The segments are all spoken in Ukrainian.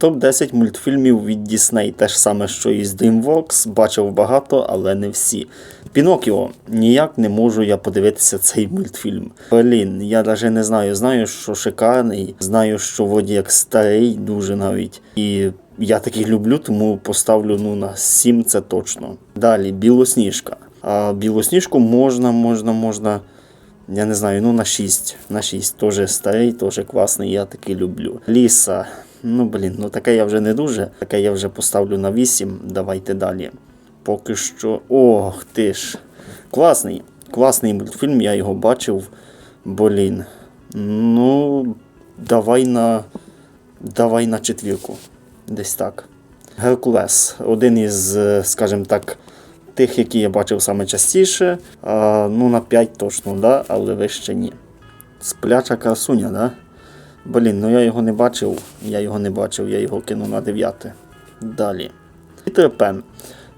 Топ-10 мультфільмів від Disney, те ж саме, що і з DreamWorks, бачив багато, але не всі. Пінокіо, ніяк не можу я подивитися цей мультфільм. Блін, я навіть не знаю. Знаю, що шикарний, знаю, що воді як старий, дуже навіть. І я таких люблю, тому поставлю ну, на 7 це точно. Далі, білосніжка. А білосніжку можна, можна, можна. Я не знаю, ну на 6. На 6. Тоже старий, теж класний, я такий люблю. Ліса. Ну блін, ну таке я вже не дуже. Таке я вже поставлю на 8. Давайте далі. Поки що. Ох ти ж. Класний. Класний мультфільм, я його бачив. Блін. Ну, давай на. Давай на четвірку. Десь так. Геркулес. Один із, е, скажімо так, тих, які я бачив саме частіше. А, ну, на 5 точно, да, але вище ні. Спляча красуня, да? Блін, ну я його не бачив. Я його не бачив, я його кинув на 9. Далі. Пітер Пен.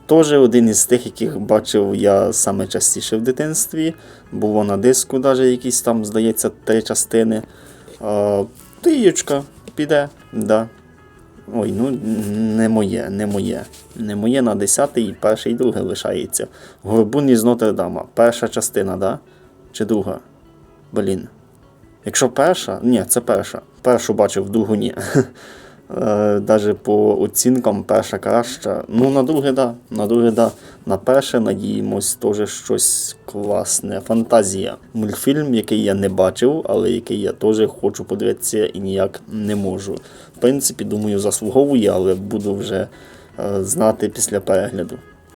Теж один із тих, яких бачив я саме частіше в дитинстві. Було на диску, навіть якісь там, здається, три частини. А, Трієчка піде, да. Ой, ну не моє, не моє. Не моє на 10 і перше і друге лишається. Горбун із Нотр-Дама. Перша частина, да? Чи друга? Блін. Якщо перша, ні, це перша. Першу бачив, другу ні. Навіть по оцінкам перша краща. Ну, на друге, да. На друге, да. На перше, надіємось, теж щось класне. Фантазія. Мультфільм, який я не бачив, але який я теж хочу подивитися і ніяк не можу. В принципі, думаю, заслуговує, але буду вже е, знати після перегляду.